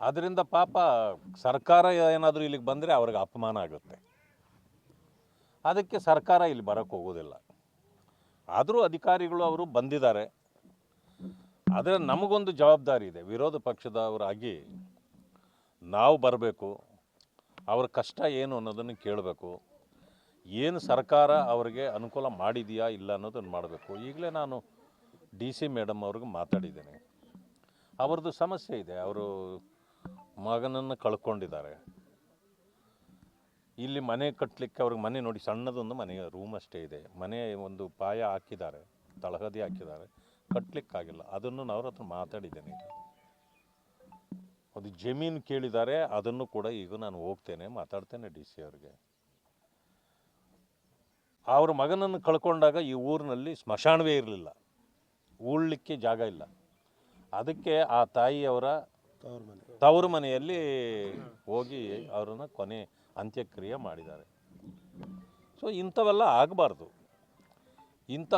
ಅದರಿಂದ ಪಾಪ ಸರ್ಕಾರ ಏನಾದರೂ ಇಲ್ಲಿಗೆ ಬಂದರೆ ಅವ್ರಿಗೆ ಅಪಮಾನ ಆಗುತ್ತೆ. ಅದಕ್ಕೆ ಸರ್ಕಾರ ಇಲ್ಲಿ ಬರೋಕ್ಕೆ ಹೋಗೋದಿಲ್ಲ. ಆದರೂ ಅಧಿಕಾರಿಗಳು ಅವರು ಬಂದಿದ್ದಾರೆ. ಆದರೆ ನಮಗೊಂದು ಜವಾಬ್ದಾರಿ ಇದೆ. ವಿರೋಧ ಪಕ್ಷದವರಾಗಿ ನಾವು ಬರಬೇಕು. ಅವ್ರ ಕಷ್ಟ ಏನು ಅನ್ನೋದನ್ನು ಕೇಳಬೇಕು. ಏನು ಸರ್ಕಾರ ಅವರಿಗೆ ಅನುಕೂಲ ಮಾಡಿದೆಯಾ ಇಲ್ಲ ಅನ್ನೋದನ್ನು ಮಾಡಬೇಕು. ಈಗಲೇ ನಾನು ಡಿ ಸಿ ಮೇಡಮ್ ಅವ್ರಿಗೆ ಮಾತಾಡಿದ್ದೇನೆ. ಅವ್ರದ್ದು ಸಮಸ್ಯೆ ಇದೆ. ಅವರು ಮಗನನ್ನು ಕಳ್ಕೊಂಡಿದ್ದಾರೆ. ಇಲ್ಲಿ ಮನೆ ಕಟ್ಟಲಿಕ್ಕೆ ಅವ್ರಿಗೆ ಮನೆ ನೋಡಿ ಸಣ್ಣದೊಂದು ಮನೆ ರೂಮ್ ಅಷ್ಟೇ ಇದೆ. ಮನೆ ಒಂದು ಪಾಯ ಹಾಕಿದ್ದಾರೆ, ತಳಹದಿ ಹಾಕಿದ್ದಾರೆ. ಕಟ್ಟಲಿಕ್ಕಾಗಿಲ್ಲ ಅದನ್ನು ನಾನು ಅವ್ರ ಹತ್ರ ಮಾತಾಡಿದ್ದೇನೆ ಅದು ಜಮೀನು ಕೇಳಿದ್ದಾರೆ, ಅದನ್ನು ಕೂಡ ಈಗ ನಾನು ಹೋಗ್ತೇನೆ, ಮಾತಾಡ್ತೇನೆ ಡಿ ಸಿ ಅವ್ರಿಗೆ. ಅವ್ರ ಮಗನನ್ನು ಕಳ್ಕೊಂಡಾಗ ಈ ಊರಿನಲ್ಲಿ ಸ್ಮಶಾನವೇ ಇರಲಿಲ್ಲ. ಉಳ್ಲಿಕ್ಕೆ ಜಾಗ ಇಲ್ಲ. ಅದಕ್ಕೆ ಆ ತಾಯಿಯವರ ತವರು ಮನೆಯಲ್ಲಿ ಹೋಗಿ ಅವರನ್ನು ಕೊನೆ ಅಂತ್ಯಕ್ರಿಯೆ ಮಾಡಿದ್ದಾರೆ. ಸೊ ಇಂಥವೆಲ್ಲ ಆಗಬಾರ್ದು. ಇಂಥ